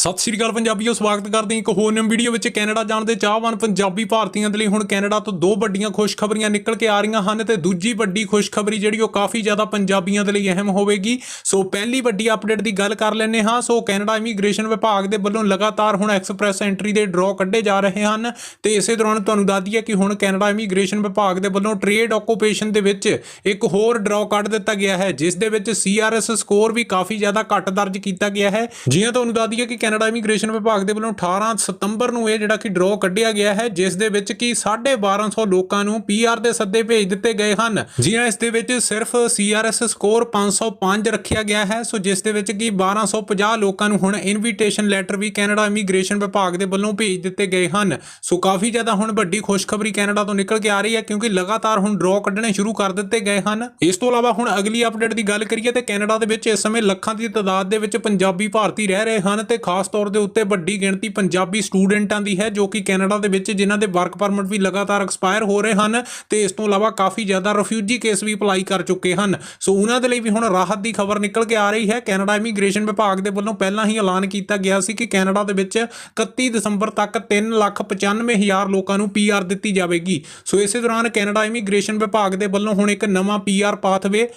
ਸਤਿ ਸ਼੍ਰੀ ਅਕਾਲ ਪੰਜਾਬੀਓ, ਸਵਾਗਤ ਕਰਦੇ ਹਾਂ ਇੱਕ ਹੋਰ ਨਵੀਂ ਵੀਡੀਓ ਵਿੱਚ ਕੈਨੇਡਾ ਜਾਣ ਦੇ ਚਾਹਵਾਨ ਪੰਜਾਬੀ ਭਾਰਤੀਆਂ ਦੇ ਲਈ। ਹੁਣ ਕੈਨੇਡਾ ਤੋਂ ਦੋ ਵੱਡੀਆਂ ਖੁਸ਼ਖਬਰੀਆਂ ਨਿਕਲ ਕੇ ਆ ਰਹੀਆਂ ਹਨ ਤੇ ਦੂਜੀ ਵੱਡੀ ਖੁਸ਼ਖਬਰੀ ਜਿਹੜੀ ਉਹ ਕਾਫੀ ਜ਼ਿਆਦਾ ਪੰਜਾਬੀਆਂ ਦੇ ਲਈ ਅਹਿਮ ਹੋਵੇਗੀ। ਸੋ ਪਹਿਲੀ ਵੱਡੀ ਅਪਡੇਟ ਦੀ ਗੱਲ ਕਰ ਲੈਂਦੇ ਹਾਂ। ਸੋ ਕੈਨੇਡਾ ਇਮੀਗ੍ਰੇਸ਼ਨ ਵਿਭਾਗ ਦੇ ਵੱਲੋਂ ਲਗਾਤਾਰ ਹੁਣ ਐਕਸਪ੍ਰੈਸ ਐਂਟਰੀ ਦੇ ਡਰਾਅ ਕੱਢੇ ਜਾ ਰਹੇ ਹਨ ਤੇ ਇਸੇ ਦੌਰਾਨ ਤੁਹਾਨੂੰ ਦੱਸ ਦਈਏ ਕਿ ਹੁਣ ਕੈਨੇਡਾ ਇਮੀਗ੍ਰੇਸ਼ਨ ਵਿਭਾਗ ਦੇ ਵੱਲੋਂ ਟ੍ਰੇਡ ਆਕੂਪੇਸ਼ਨ ਦੇ ਵਿੱਚ ਇੱਕ ਹੋਰ ਡਰਾਅ ਕੱਢ ਦਿੱਤਾ ਗਿਆ ਹੈ, ਜਿਸ ਦੇ ਵਿੱਚ ਸੀਆਰਐਸ ਸਕੋਰ ਵੀ ਕਾਫੀ ਜ਼ਿਆਦਾ ਘੱਟ ਦਰਜ ਕੀਤਾ ਗਿਆ ਹੈ। ਜਿਵੇਂ ਤੁਹਾਨੂੰ ਦੱਸ ਦਈਏ ਕਿ ਕੈਨੇਡਾ ਇਮੀਗ੍ਰੇਸ਼ਨ ਵਿਭਾਗ ਦੇ ਵੱਲੋਂ 18 ਸਤੰਬਰ ਨੂੰ ਇਹ ਜਿਹੜਾ ਕਿ ਡਰਾਅ ਕੱਢਿਆ ਗਿਆ ਹੈ, ਜਿਸ ਦੇ ਵਿੱਚ ਕਿ 1250 ਲੋਕਾਂ ਨੂੰ ਪੀਆਰ ਦੇ ਸੱਦੇ ਭੇਜ ਦਿੱਤੇ ਗਏ ਹਨ। ਜਿਵੇਂ ਇਸ ਦੇ ਵਿੱਚ ਸਿਰਫ ਸੀਆਰਐਸ ਸਕੋਰ 505 ਰੱਖਿਆ ਗਿਆ ਹੈ। ਸੋ ਜਿਸ ਦੇ ਵਿੱਚ ਕਿ 1250 ਲੋਕਾਂ ਨੂੰ ਹੁਣ ਇਨਵੀਟੇਸ਼ਨ ਲੈਟਰ ਵੀ ਕੈਨੇਡਾ ਇਮੀਗ੍ਰੇਸ਼ਨ ਵਿਭਾਗ ਦੇ ਵੱਲੋਂ ਭੇਜ ਦਿੱਤੇ ਗਏ ਹਨ। ਸੋ ਕਾਫੀ ਜ਼ਿਆਦਾ ਹੁਣ ਵੱਡੀ ਖੁਸ਼ਖਬਰੀ ਕੈਨੇਡਾ ਤੋਂ ਨਿਕਲ ਕੇ ਆ ਰਹੀ ਹੈ, ਕਿਉਂਕਿ ਲਗਾਤਾਰ ਹੁਣ ਡਰਾਅ ਕੱਢਣੇ ਸ਼ੁਰੂ ਕਰ ਦਿੱਤੇ ਗਏ ਹਨ। ਇਸ ਤੋਂ ਇਲਾਵਾ ਹੁਣ ਅਗਲੀ ਅਪਡੇਟ ਦੀ ਗੱਲ ਕਰੀਏ, ਤੇ ਕੈਨੇਡਾ ਦੇ ਵਿੱਚ ਇਸ ਸਮੇਂ ਲੱਖਾਂ ਦੀ ਤਾਦਾਦ ਦੇ ਵਿੱਚ ਪੰਜਾਬੀ ਭਾਰਤੀ ਰਹਿ ਰਹੇ ਹਨ, ਤੇ ਖਾਸ ਤੌਰ ਦੇ ਉੱਤੇ ਵੱਡੀ ਗਿਣਤੀ ਪੰਜਾਬੀ ਸਟੂਡੈਂਟਾਂ ਦੀ ਹੈ, ਜੋ ਕਿ ਕੈਨੇਡਾ ਦੇ ਵਿੱਚ ਜਿਨ੍ਹਾਂ ਦੇ ਵਰਕ ਪਰਮਿਟ ਵੀ ਲਗਾਤਾਰ ਐਕਸਪਾਇਰ ਹੋ ਰਹੇ ਹਨ ਤੇ ਇਸ ਤੋਂ ਇਲਾਵਾ ਕਾਫੀ ਜ਼ਿਆਦਾ ਰਿਫਿਊਜੀ ਕੇਸ ਵੀ ਅਪਲਾਈ ਕਰ ਚੁੱਕੇ ਹਨ। ਸੋ ਉਹਨਾਂ ਦੇ ਲਈ ਵੀ ਹੁਣ ਰਾਹਤ ਦੀ ਖਬਰ ਨਿਕਲ ਕੇ ਆ ਰਹੀ ਹੈ। ਕੈਨੇਡਾ ਇਮੀਗ੍ਰੇਸ਼ਨ ਵਿਭਾਗ ਦੇ ਵੱਲੋਂ ਪਹਿਲਾਂ ਹੀ ਐਲਾਨ ਕੀਤਾ ਗਿਆ ਸੀ ਕਿ ਕੈਨੇਡਾ ਦੇ ਵਿੱਚ 31 ਦਸੰਬਰ ਤੱਕ 395000 ਲੋਕਾਂ ਨੂੰ ਪੀਆਰ ਦਿੱਤੀ ਜਾਵੇਗੀ। ਸੋ ਇਸੇ ਦੌਰਾਨ ਕੈਨੇਡਾ ਇਮੀਗ੍ਰੇਸ਼ਨ ਵਿਭਾਗ ਦੇ ਵੱਲੋਂ ਹੁਣ ਇੱਕ ਨਵਾਂ ਪੀਆਰ ਪਾਥਵੇ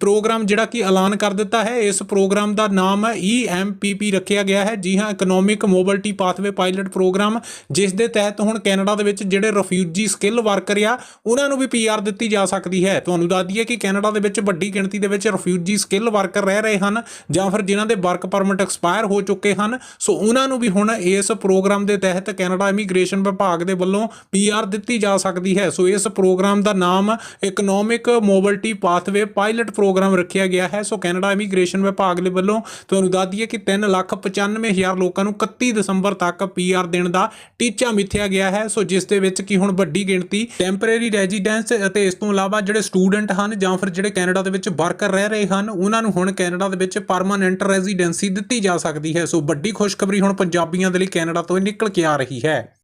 ਪ੍ਰੋਗਰਾਮ ਜਿਹੜਾ ਕਿ ਐਲਾਨ ਕਰ ਦਿੱਤਾ ਹੈ। ਇਸ ਪ੍ਰੋਗਰਾਮ ਦਾ ਨਾਮ ਹੈ EMPP ਰੱਖਿਆ ਗਿਆ ਹੈ ਜੀ ਹਾਂ economic mobility pathway pilot program ਜਿਸ ਦੇ ਤਹਿਤ ਹੁਣ ਕੈਨੇਡਾ ਦੇ ਵਿੱਚ ਜਿਹੜੇ ਰਿਫਿਊਜੀ ਸਕਿੱਲ ਵਰਕਰ ਆ, ਉਹਨਾਂ ਨੂੰ ਵੀ ਪੀਆਰ ਦਿੱਤੀ ਜਾ ਸਕਦੀ ਹੈ। ਤੁਹਾਨੂੰ ਦੱਸ ਦਈਏ ਕਿ ਕੈਨੇਡਾ ਦੇ ਵਿੱਚ ਵੱਡੀ ਗਿਣਤੀ ਦੇ ਵਿੱਚ ਰਿਫਿਊਜੀ ਸਕਿੱਲ ਵਰਕਰ ਰਹਿ ਰਹੇ ਹਨ, ਜਾਂ ਫਿਰ ਜਿਨ੍ਹਾਂ ਦੇ ਵਰਕ ਪਰਮਿਟ ਐਕਸਪਾਇਰ ਹੋ ਚੁੱਕੇ ਹਨ। ਸੋ ਉਹਨਾਂ ਨੂੰ ਵੀ ਹੁਣ ਇਸ ਪ੍ਰੋਗਰਾਮ ਦੇ ਤਹਿਤ ਕੈਨੇਡਾ ਇਮੀਗ੍ਰੇਸ਼ਨ ਵਿਭਾਗ ਦੇ ਵੱਲੋਂ ਪੀਆਰ ਦਿੱਤੀ ਜਾ ਸਕਦੀ ਹੈ। ਸੋ ਇਸ ਪ੍ਰੋਗਰਾਮ ਦਾ ਨਾਮ economic mobility pathway pilot program ਰੱਖਿਆ ਗਿਆ ਹੈ। ਸੋ ਕੈਨੇਡਾ ਇਮੀਗ੍ਰੇਸ਼ਨ ਵਿਭਾਗ ਦੇ ਵੱਲੋਂ ਤੁਹਾਨੂੰ ਦੱਸ ਦਈਏ ਕਿ 395000 ਲੋਕਾਂ ਨੂੰ 31 ਦਸੰਬਰ ਤੱਕ ਪੀਆਰ ਦੇਣ ਦਾ ਟੀਚਾ ਮਿੱਥਿਆ ਗਿਆ ਹੈ। ਸੋ ਜਿਸ ਦੇ ਵਿੱਚ ਕੀ ਹੁਣ ਵੱਡੀ ਗਿਣਤੀ ਟੈਂਪਰੇਰੀ ਰੈਜ਼ੀਡੈਂਸ ਅਤੇ ਇਸ ਤੋਂ ਇਲਾਵਾ ਜਿਹੜੇ ਸਟੂਡੈਂਟ ਹਨ ਜਾਂ ਫਿਰ ਜਿਹੜੇ ਕੈਨੇਡਾ ਦੇ ਵਿੱਚ ਵਰਕਰ ਰਹਿ ਰਹੇ ਹਨ, ਉਹਨਾਂ ਨੂੰ ਹੁਣ ਕੈਨੇਡਾ ਦੇ ਵਿੱਚ ਪਰਮਾਨੈਂਟ ਰੈਜ਼ੀਡੈਂਸੀ ਦਿੱਤੀ ਜਾ ਸਕਦੀ ਹੈ। ਸੋ ਵੱਡੀ ਖੁਸ਼ਖਬਰੀ ਹੁਣ ਪੰਜਾਬੀਆਂ ਦੇ ਲਈ ਕੈਨੇਡਾ ਤੋਂ ਨਿਕਲ ਕੇ ਆ ਰਹੀ ਹੈ।